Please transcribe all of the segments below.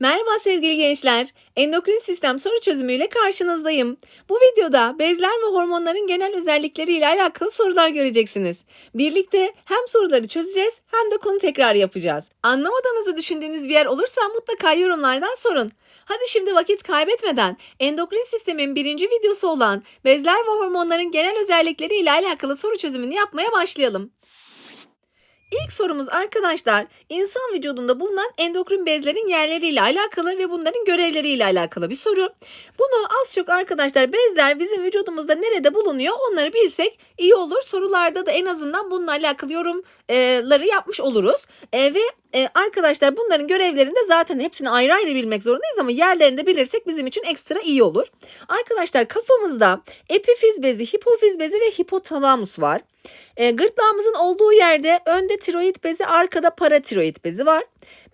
Merhaba sevgili gençler. Endokrin sistem soru çözümüyle karşınızdayım. Bu videoda bezler ve hormonların genel özellikleriyle alakalı sorular göreceksiniz. Birlikte hem soruları çözeceğiz hem de konu tekrar yapacağız. Anlamadığınızı düşündüğünüz bir yer olursa mutlaka yorumlardan sorun. Hadi şimdi vakit kaybetmeden endokrin sistemin birinci videosu olan bezler ve hormonların genel özellikleriyle alakalı soru çözümünü yapmaya başlayalım. İlk sorumuz arkadaşlar insan vücudunda bulunan endokrin bezlerin yerleriyle alakalı ve bunların görevleriyle alakalı bir soru. Bunu az çok arkadaşlar bezler bizim vücudumuzda nerede bulunuyor onları bilsek iyi olur. Sorularda da en azından bununla alakalı yorumları yapmış oluruz. E, ve e, arkadaşlar bunların görevlerini de zaten hepsini ayrı ayrı bilmek zorundayız ama yerlerini de bilirsek bizim için ekstra iyi olur. Arkadaşlar kafamızda epifiz bezi, hipofiz bezi ve hipotalamus var. E, gırtlağımızın olduğu yerde önde tiroid bezi, arkada paratiroid bezi var.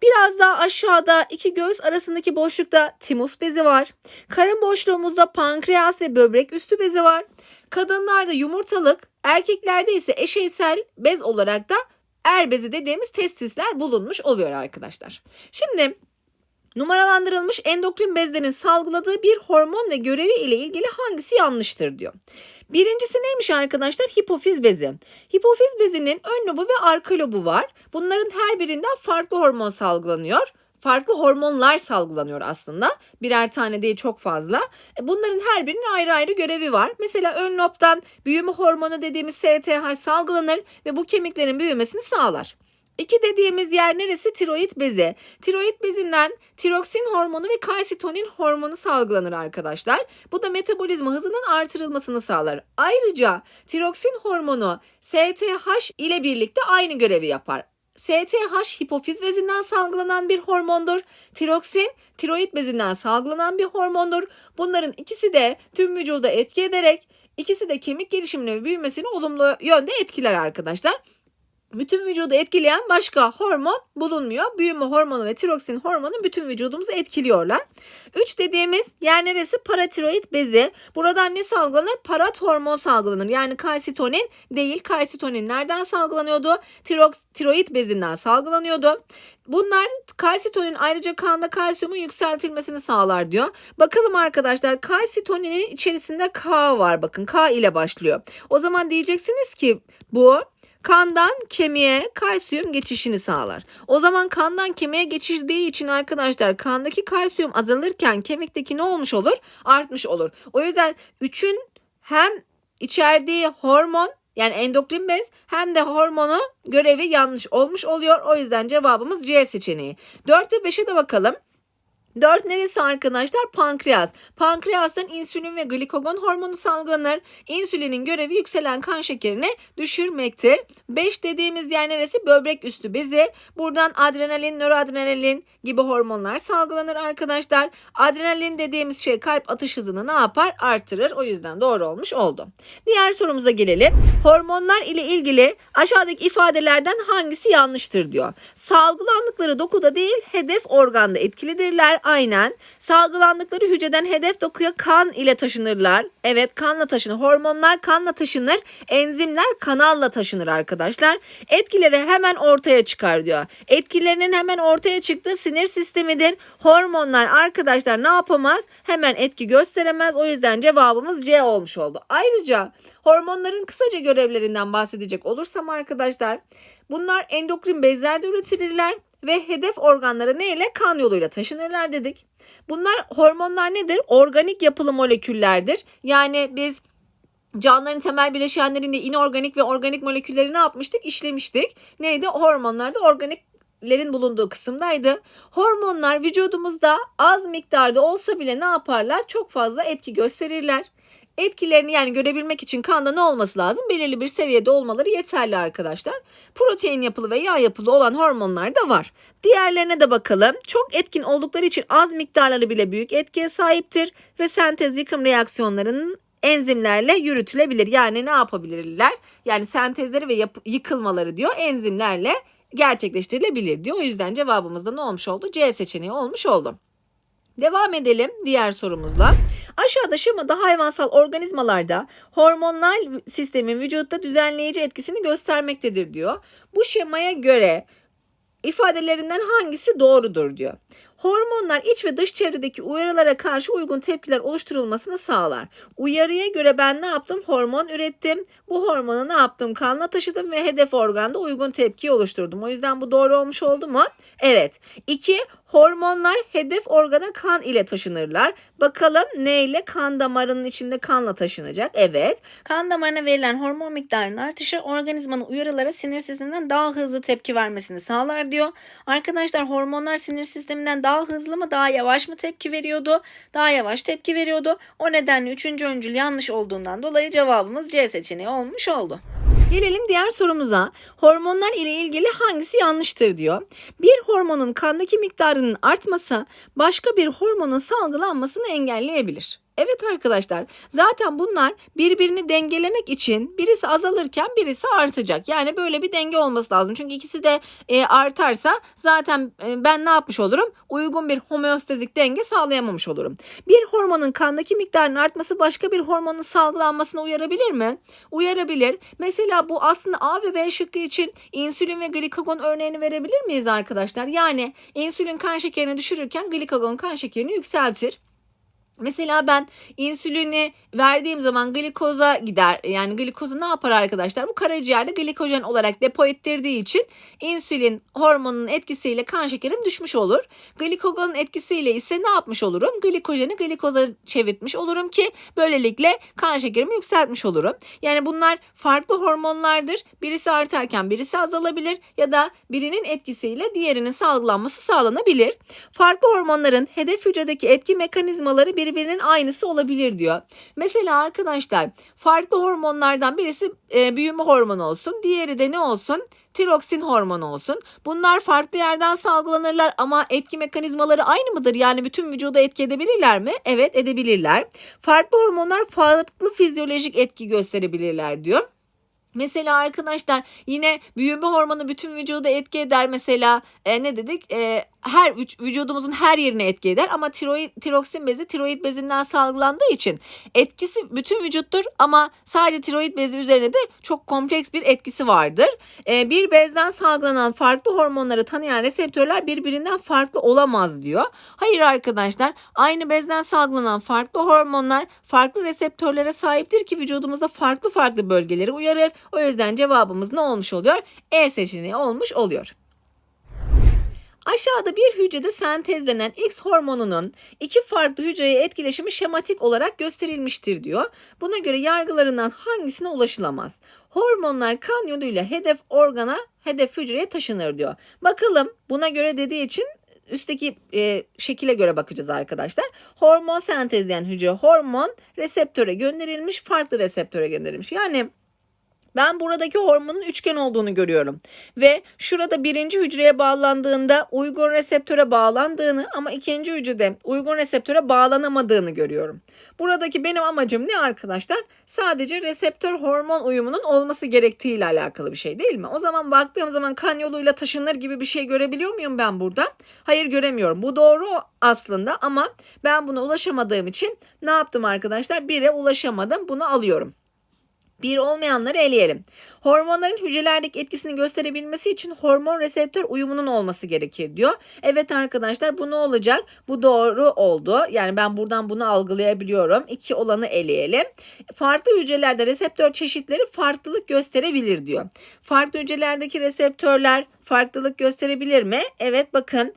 Biraz daha aşağıda iki göğüs arasındaki boşlukta timus bezi var. Karın boşluğumuzda pankreas ve böbrek üstü bezi var. Kadınlarda yumurtalık, erkeklerde ise eşeysel bez olarak da er bezi dediğimiz testisler bulunmuş oluyor arkadaşlar. Şimdi numaralandırılmış endokrin bezlerin salgıladığı bir hormon ve görevi ile ilgili hangisi yanlıştır diyor. Birincisi neymiş arkadaşlar? Hipofiz bezi. Hipofiz bezinin ön lobu ve arka lobu var. Bunların her birinden farklı hormon salgılanıyor. Farklı hormonlar salgılanıyor aslında. Birer tane değil çok fazla. E, Bunların her birinin ayrı ayrı görevi var. Mesela ön lobdan büyüme hormonu dediğimiz STH salgılanır ve bu kemiklerin büyümesini sağlar. İki dediğimiz yer neresi? Tiroid bezi. Tiroid bezinden tiroksin hormonu ve kalsitonin hormonu salgılanır arkadaşlar. Bu da metabolizma hızının artırılmasını sağlar. Ayrıca tiroksin hormonu STH ile birlikte aynı görevi yapar. STH hipofiz bezinden salgılanan bir hormondur. Tiroksin tiroid bezinden salgılanan bir hormondur. Bunların ikisi de tüm vücuda etki ederek ikisi de kemik gelişimini ve büyümesini olumlu yönde etkiler arkadaşlar bütün vücudu etkileyen başka hormon bulunmuyor. Büyüme hormonu ve tiroksin hormonu bütün vücudumuzu etkiliyorlar. 3 dediğimiz yer neresi? Paratiroid bezi. Buradan ne salgılanır? Parat hormon salgılanır. Yani kalsitonin değil. Kalsitonin nereden salgılanıyordu? Tirok, tiroid bezinden salgılanıyordu. Bunlar kalsitonin ayrıca kanda kalsiyumun yükseltilmesini sağlar diyor. Bakalım arkadaşlar kalsitoninin içerisinde K var. Bakın K ile başlıyor. O zaman diyeceksiniz ki bu kandan kemiğe kalsiyum geçişini sağlar. O zaman kandan kemiğe geçirdiği için arkadaşlar kandaki kalsiyum azalırken kemikteki ne olmuş olur? Artmış olur. O yüzden üçün hem içerdiği hormon yani endokrin bez hem de hormonu görevi yanlış olmuş oluyor. O yüzden cevabımız C seçeneği. 4 ve 5'e de bakalım. 4 neresi arkadaşlar? Pankreas. Pankreastan insülin ve glikagon hormonu salgılanır. İnsülinin görevi yükselen kan şekerini düşürmektir. 5 dediğimiz yer neresi? Böbrek üstü bezi. Buradan adrenalin, nöroadrenalin gibi hormonlar salgılanır arkadaşlar. Adrenalin dediğimiz şey kalp atış hızını ne yapar? Artırır. O yüzden doğru olmuş oldu. Diğer sorumuza gelelim. Hormonlar ile ilgili aşağıdaki ifadelerden hangisi yanlıştır diyor. Salgılandıkları dokuda değil hedef organda etkilidirler. Aynen. Salgılandıkları hücreden hedef dokuya kan ile taşınırlar. Evet kanla taşınır. Hormonlar kanla taşınır. Enzimler kanalla taşınır arkadaşlar. Etkileri hemen ortaya çıkar diyor. Etkilerinin hemen ortaya çıktığı sinir sistemidir. Hormonlar arkadaşlar ne yapamaz? Hemen etki gösteremez. O yüzden cevabımız C olmuş oldu. Ayrıca hormonların kısaca görevlerinden bahsedecek olursam arkadaşlar bunlar endokrin bezlerde üretilirler ve hedef organlara ne ile kan yoluyla taşınırlar dedik. Bunlar hormonlar nedir? Organik yapılı moleküllerdir. Yani biz Canlıların temel bileşenlerinde inorganik ve organik molekülleri ne yapmıştık? İşlemiştik. Neydi? Hormonlarda organik lerin bulunduğu kısımdaydı. Hormonlar vücudumuzda az miktarda olsa bile ne yaparlar? Çok fazla etki gösterirler. Etkilerini yani görebilmek için kanda ne olması lazım? Belirli bir seviyede olmaları yeterli arkadaşlar. Protein yapılı ve yağ yapılı olan hormonlar da var. Diğerlerine de bakalım. Çok etkin oldukları için az miktarları bile büyük etkiye sahiptir ve sentez yıkım reaksiyonlarının enzimlerle yürütülebilir. Yani ne yapabilirler? Yani sentezleri ve yıkılmaları diyor enzimlerle gerçekleştirilebilir diyor. O yüzden cevabımız da ne olmuş oldu? C seçeneği olmuş oldu. Devam edelim diğer sorumuzla. Aşağıda şemada hayvansal organizmalarda hormonal sistemin vücutta düzenleyici etkisini göstermektedir diyor. Bu şemaya göre ifadelerinden hangisi doğrudur diyor. Hormonlar iç ve dış çevredeki uyarılara karşı uygun tepkiler oluşturulmasını sağlar. Uyarıya göre ben ne yaptım? Hormon ürettim. Bu hormonu ne yaptım? Kanla taşıdım ve hedef organda uygun tepki oluşturdum. O yüzden bu doğru olmuş oldu mu? Evet. 2. Hormonlar hedef organa kan ile taşınırlar. Bakalım ne ile? Kan damarının içinde kanla taşınacak. Evet. Kan damarına verilen hormon miktarının artışı organizmanın uyarılara sinir sisteminden daha hızlı tepki vermesini sağlar diyor. Arkadaşlar hormonlar sinir sisteminden daha hızlı mı daha yavaş mı tepki veriyordu? Daha yavaş tepki veriyordu. O nedenle üçüncü öncül yanlış olduğundan dolayı cevabımız C seçeneği olmuş oldu. Gelelim diğer sorumuza. Hormonlar ile ilgili hangisi yanlıştır diyor. Bir hormonun kandaki miktarının artması başka bir hormonun salgılanmasını engelleyebilir. Evet arkadaşlar zaten bunlar birbirini dengelemek için birisi azalırken birisi artacak. Yani böyle bir denge olması lazım. Çünkü ikisi de e, artarsa zaten e, ben ne yapmış olurum? Uygun bir homeostazik denge sağlayamamış olurum. Bir hormonun kandaki miktarının artması başka bir hormonun salgılanmasına uyarabilir mi? Uyarabilir. Mesela bu aslında A ve B şıkkı için insülin ve glikagon örneğini verebilir miyiz arkadaşlar? Yani insülin kan şekerini düşürürken glikagon kan şekerini yükseltir. Mesela ben insülini verdiğim zaman glikoza gider. Yani glikozu ne yapar arkadaşlar? Bu karaciğerde glikojen olarak depo ettirdiği için insülin hormonunun etkisiyle kan şekerim düşmüş olur. Glikogonun etkisiyle ise ne yapmış olurum? Glikojeni glikoza çevirtmiş olurum ki böylelikle kan şekerimi yükseltmiş olurum. Yani bunlar farklı hormonlardır. Birisi artarken birisi azalabilir ya da birinin etkisiyle diğerinin salgılanması sağlanabilir. Farklı hormonların hedef hücredeki etki mekanizmaları bir birbirinin aynısı olabilir diyor. Mesela arkadaşlar farklı hormonlardan birisi e, büyüme hormonu olsun. Diğeri de ne olsun? Tiroksin hormonu olsun. Bunlar farklı yerden salgılanırlar ama etki mekanizmaları aynı mıdır? Yani bütün vücuda etki edebilirler mi? Evet edebilirler. Farklı hormonlar farklı fizyolojik etki gösterebilirler diyor. Mesela arkadaşlar yine büyüme hormonu bütün vücuda etki eder. Mesela e, ne dedik? E, her vücudumuzun her yerine etki eder ama tiroid, tiroksin bezi tiroid bezinden salgılandığı için etkisi bütün vücuttur ama sadece tiroid bezi üzerine de çok kompleks bir etkisi vardır. E, bir bezden salgılanan farklı hormonları tanıyan reseptörler birbirinden farklı olamaz diyor. Hayır arkadaşlar aynı bezden salgılanan farklı hormonlar farklı reseptörlere sahiptir ki vücudumuzda farklı farklı bölgeleri uyarır. O yüzden cevabımız ne olmuş oluyor? E seçeneği olmuş oluyor. Aşağıda bir hücrede sentezlenen X hormonunun iki farklı hücreye etkileşimi şematik olarak gösterilmiştir diyor. Buna göre yargılarından hangisine ulaşılamaz? Hormonlar kan yoluyla hedef organa, hedef hücreye taşınır diyor. Bakalım buna göre dediği için üstteki e, şekile göre bakacağız arkadaşlar. Hormon sentezleyen hücre hormon reseptöre gönderilmiş, farklı reseptöre gönderilmiş. Yani ben buradaki hormonun üçgen olduğunu görüyorum. Ve şurada birinci hücreye bağlandığında uygun reseptöre bağlandığını ama ikinci hücrede uygun reseptöre bağlanamadığını görüyorum. Buradaki benim amacım ne arkadaşlar? Sadece reseptör hormon uyumunun olması gerektiği ile alakalı bir şey değil mi? O zaman baktığım zaman kan yoluyla taşınır gibi bir şey görebiliyor muyum ben burada? Hayır göremiyorum. Bu doğru aslında ama ben buna ulaşamadığım için ne yaptım arkadaşlar? Bire ulaşamadım. Bunu alıyorum. Bir olmayanları eleyelim. Hormonların hücrelerdeki etkisini gösterebilmesi için hormon reseptör uyumunun olması gerekir diyor. Evet arkadaşlar bu ne olacak? Bu doğru oldu. Yani ben buradan bunu algılayabiliyorum. İki olanı eleyelim. Farklı hücrelerde reseptör çeşitleri farklılık gösterebilir diyor. Farklı hücrelerdeki reseptörler farklılık gösterebilir mi? Evet bakın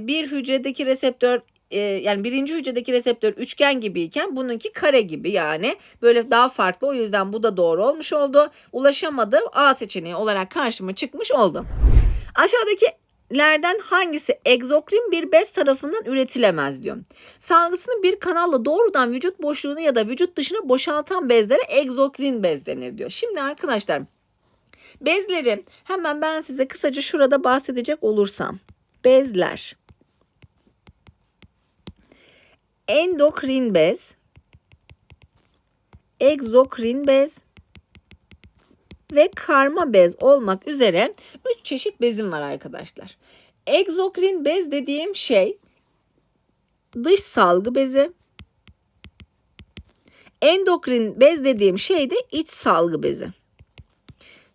bir hücredeki reseptör yani birinci hücredeki reseptör üçgen gibiyken bununki kare gibi yani böyle daha farklı o yüzden bu da doğru olmuş oldu. Ulaşamadım A seçeneği olarak karşıma çıkmış oldu. Aşağıdaki lerden hangisi egzokrin bir bez tarafından üretilemez diyor. Salgısını bir kanalla doğrudan vücut boşluğunu ya da vücut dışına boşaltan bezlere egzokrin bez denir diyor. Şimdi arkadaşlar bezleri hemen ben size kısaca şurada bahsedecek olursam bezler endokrin bez, egzokrin bez ve karma bez olmak üzere 3 çeşit bezim var arkadaşlar. Egzokrin bez dediğim şey dış salgı bezi. Endokrin bez dediğim şey de iç salgı bezi.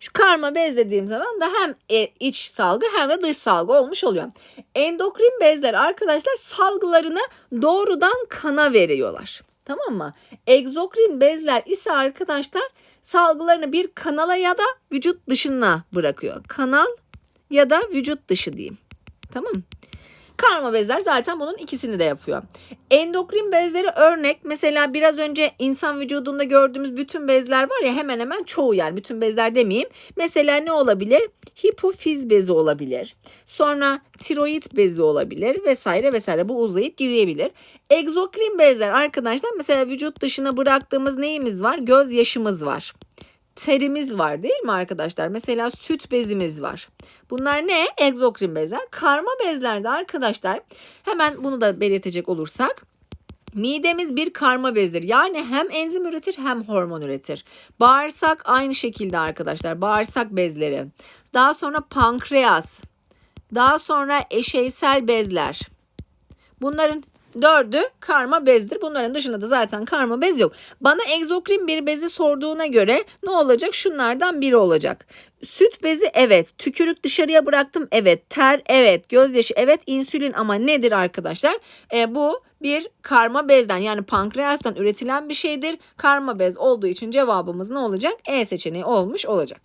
Şu karma bez dediğim zaman da hem e, iç salgı hem de dış salgı olmuş oluyor. Endokrin bezler arkadaşlar salgılarını doğrudan kana veriyorlar. Tamam mı? Egzokrin bezler ise arkadaşlar salgılarını bir kanala ya da vücut dışına bırakıyor. Kanal ya da vücut dışı diyeyim. Tamam mı? Karma bezler zaten bunun ikisini de yapıyor. Endokrin bezleri örnek mesela biraz önce insan vücudunda gördüğümüz bütün bezler var ya hemen hemen çoğu yani bütün bezler demeyeyim. Mesela ne olabilir? Hipofiz bezi olabilir. Sonra tiroid bezi olabilir vesaire vesaire bu uzayıp gidebilir. Egzokrin bezler arkadaşlar mesela vücut dışına bıraktığımız neyimiz var? Göz yaşımız var terimiz var değil mi arkadaşlar? Mesela süt bezimiz var. Bunlar ne? Egzokrin bezler. Karma bezlerde arkadaşlar hemen bunu da belirtecek olursak Midemiz bir karma bezdir. Yani hem enzim üretir hem hormon üretir. Bağırsak aynı şekilde arkadaşlar. Bağırsak bezleri. Daha sonra pankreas. Daha sonra eşeysel bezler. Bunların Dördü karma bezdir. Bunların dışında da zaten karma bez yok. Bana egzokrin bir bezi sorduğuna göre ne olacak? Şunlardan biri olacak. Süt bezi evet. Tükürük dışarıya bıraktım evet. Ter evet. Gözyaşı evet. insülin ama nedir arkadaşlar? E, bu bir karma bezden yani pankreastan üretilen bir şeydir. Karma bez olduğu için cevabımız ne olacak? E seçeneği olmuş olacak.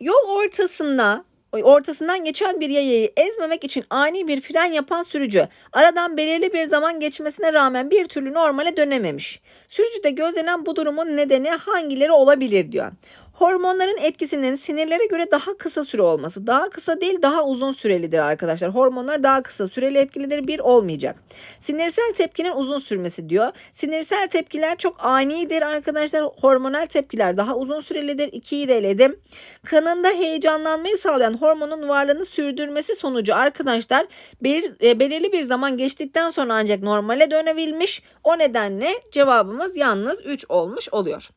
Yol ortasında ortasından geçen bir yayayı ezmemek için ani bir fren yapan sürücü aradan belirli bir zaman geçmesine rağmen bir türlü normale dönememiş. Sürücüde gözlenen bu durumun nedeni hangileri olabilir diyor. Hormonların etkisinin sinirlere göre daha kısa süre olması. Daha kısa değil daha uzun sürelidir arkadaşlar. Hormonlar daha kısa süreli etkilidir bir olmayacak. Sinirsel tepkinin uzun sürmesi diyor. Sinirsel tepkiler çok anidir arkadaşlar. Hormonal tepkiler daha uzun sürelidir. 2'yi de eledim. Kanında heyecanlanmayı sağlayan hormonun varlığını sürdürmesi sonucu arkadaşlar bir, e, belirli bir zaman geçtikten sonra ancak normale dönebilmiş. O nedenle cevabımız yalnız 3 olmuş oluyor.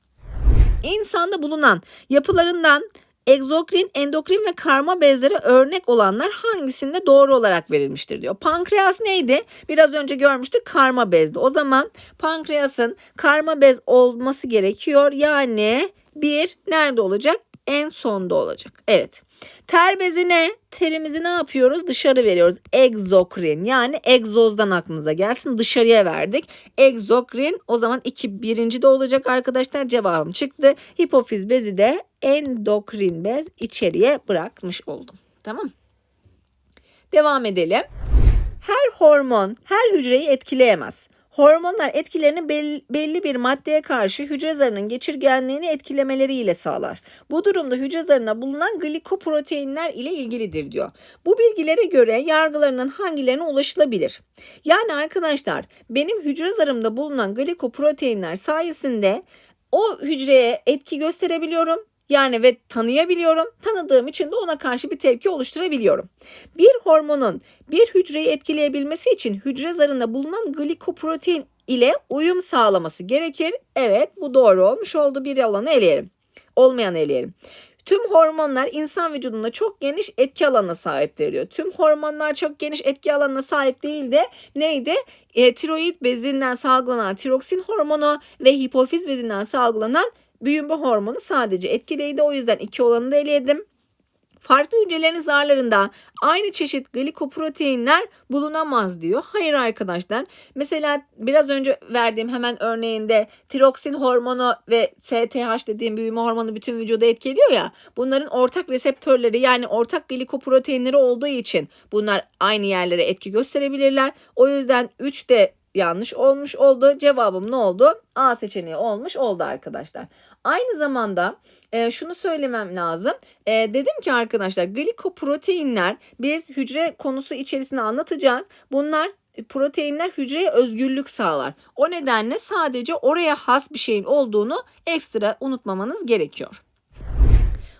İnsanda bulunan yapılarından egzokrin, endokrin ve karma bezlere örnek olanlar hangisinde doğru olarak verilmiştir diyor. Pankreas neydi? Biraz önce görmüştük karma bezdi. O zaman pankreasın karma bez olması gerekiyor. Yani bir nerede olacak? En sonda olacak. Evet. Ter bezine terimizi ne yapıyoruz? Dışarı veriyoruz. Egzokrin yani egzozdan aklınıza gelsin. Dışarıya verdik. Egzokrin o zaman iki birinci de olacak arkadaşlar. Cevabım çıktı. Hipofiz bezi de endokrin bez içeriye bırakmış oldum. Tamam Devam edelim. Her hormon her hücreyi etkileyemez. Hormonlar etkilerini belli bir maddeye karşı hücre zarının geçirgenliğini etkilemeleriyle sağlar. Bu durumda hücre zarına bulunan glikoproteinler ile ilgilidir diyor. Bu bilgilere göre yargılarının hangilerine ulaşılabilir? Yani arkadaşlar benim hücre zarımda bulunan glikoproteinler sayesinde o hücreye etki gösterebiliyorum yani ve tanıyabiliyorum. Tanıdığım için de ona karşı bir tepki oluşturabiliyorum. Bir hormonun bir hücreyi etkileyebilmesi için hücre zarında bulunan glikoprotein ile uyum sağlaması gerekir. Evet bu doğru olmuş oldu. Bir alanı eleyelim. Olmayan eleyelim. Tüm hormonlar insan vücudunda çok geniş etki alanına sahiptir diyor. Tüm hormonlar çok geniş etki alanına sahip değil de neydi? E, tiroid bezinden salgılanan tiroksin hormonu ve hipofiz bezinden salgılanan büyüme hormonu sadece etkileydi. O yüzden iki olanı da eleyedim. Farklı hücrelerin zarlarında aynı çeşit glikoproteinler bulunamaz diyor. Hayır arkadaşlar. Mesela biraz önce verdiğim hemen örneğinde tiroksin hormonu ve STH dediğim büyüme hormonu bütün vücuda etki ediyor ya. Bunların ortak reseptörleri yani ortak glikoproteinleri olduğu için bunlar aynı yerlere etki gösterebilirler. O yüzden 3 de yanlış olmuş oldu. Cevabım ne oldu? A seçeneği olmuş oldu arkadaşlar. Aynı zamanda e, şunu söylemem lazım. E, dedim ki arkadaşlar glikoproteinler biz hücre konusu içerisinde anlatacağız. Bunlar proteinler hücreye özgürlük sağlar. O nedenle sadece oraya has bir şeyin olduğunu ekstra unutmamanız gerekiyor.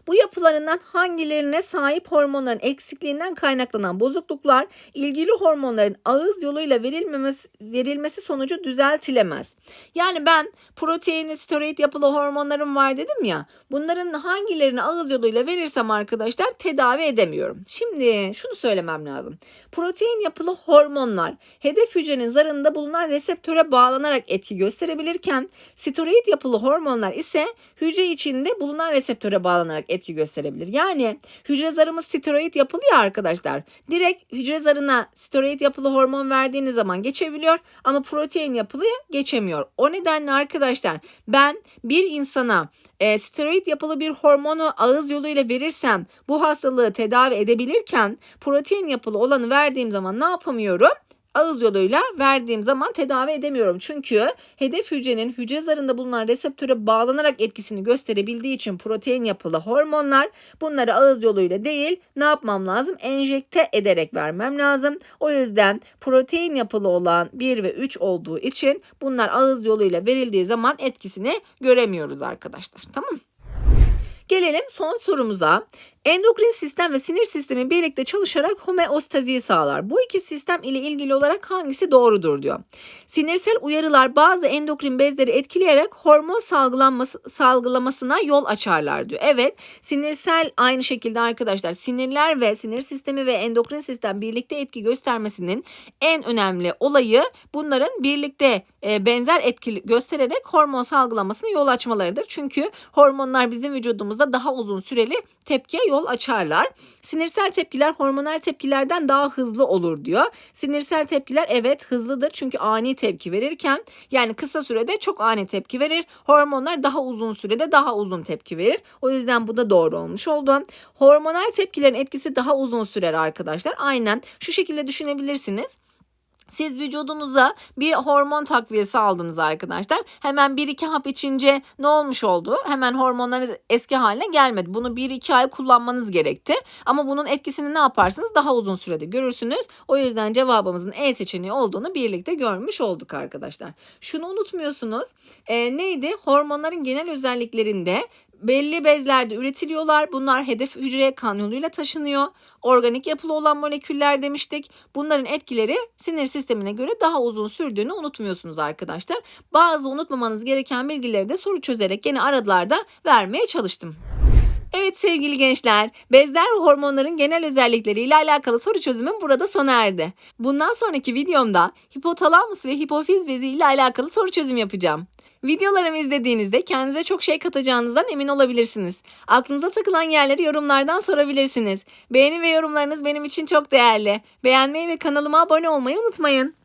Bu yapılarından hangilerine sahip hormonların eksikliğinden kaynaklanan bozukluklar ilgili hormonların ağız yoluyla verilmemesi, verilmesi sonucu düzeltilemez. Yani ben protein, steroid yapılı hormonlarım var dedim ya. Bunların hangilerini ağız yoluyla verirsem arkadaşlar tedavi edemiyorum. Şimdi şunu söylemem lazım. Protein yapılı hormonlar hedef hücrenin zarında bulunan reseptöre bağlanarak etki gösterebilirken steroid yapılı hormonlar ise hücre içinde bulunan reseptöre bağlanarak etki gösterebilir. Yani hücre zarımız steroid yapılı ya arkadaşlar. Direkt hücre zarına steroid yapılı hormon verdiğiniz zaman geçebiliyor ama protein yapılıya geçemiyor. O nedenle arkadaşlar ben bir insana e, steroid yapılı bir hormonu ağız yoluyla verirsem bu hastalığı tedavi edebilirken protein yapılı olanı verdiğim zaman ne yapamıyorum? Ağız yoluyla verdiğim zaman tedavi edemiyorum. Çünkü hedef hücrenin hücre zarında bulunan reseptöre bağlanarak etkisini gösterebildiği için protein yapılı hormonlar bunları ağız yoluyla değil ne yapmam lazım? Enjekte ederek vermem lazım. O yüzden protein yapılı olan 1 ve 3 olduğu için bunlar ağız yoluyla verildiği zaman etkisini göremiyoruz arkadaşlar. Tamam Gelelim son sorumuza. Endokrin sistem ve sinir sistemi birlikte çalışarak homeostaziyi sağlar. Bu iki sistem ile ilgili olarak hangisi doğrudur diyor. Sinirsel uyarılar bazı endokrin bezleri etkileyerek hormon salgılanması, salgılamasına yol açarlar diyor. Evet sinirsel aynı şekilde arkadaşlar sinirler ve sinir sistemi ve endokrin sistem birlikte etki göstermesinin en önemli olayı bunların birlikte e, benzer etki göstererek hormon salgılamasına yol açmalarıdır. Çünkü hormonlar bizim vücudumuzda daha uzun süreli tepkiye yol açarlar. Sinirsel tepkiler hormonal tepkilerden daha hızlı olur diyor. Sinirsel tepkiler evet hızlıdır çünkü ani tepki verirken yani kısa sürede çok ani tepki verir. Hormonlar daha uzun sürede daha uzun tepki verir. O yüzden bu da doğru olmuş oldu. Hormonal tepkilerin etkisi daha uzun sürer arkadaşlar. Aynen şu şekilde düşünebilirsiniz. Siz vücudunuza bir hormon takviyesi aldınız arkadaşlar. Hemen 1-2 hap içince ne olmuş oldu? Hemen hormonlarınız eski haline gelmedi. Bunu 1-2 ay kullanmanız gerekti. Ama bunun etkisini ne yaparsınız? Daha uzun sürede görürsünüz. O yüzden cevabımızın E seçeneği olduğunu birlikte görmüş olduk arkadaşlar. Şunu unutmuyorsunuz. E, neydi? Hormonların genel özelliklerinde belli bezlerde üretiliyorlar. Bunlar hedef hücreye kan yoluyla taşınıyor. Organik yapılı olan moleküller demiştik. Bunların etkileri sinir sistemine göre daha uzun sürdüğünü unutmuyorsunuz arkadaşlar. Bazı unutmamanız gereken bilgileri de soru çözerek gene aralarda vermeye çalıştım. Evet sevgili gençler, bezler ve hormonların genel özellikleriyle alakalı soru çözümüm burada sona erdi. Bundan sonraki videomda hipotalamus ve hipofiz bezi ile alakalı soru çözüm yapacağım. Videolarımı izlediğinizde kendinize çok şey katacağınızdan emin olabilirsiniz. Aklınıza takılan yerleri yorumlardan sorabilirsiniz. Beğeni ve yorumlarınız benim için çok değerli. Beğenmeyi ve kanalıma abone olmayı unutmayın.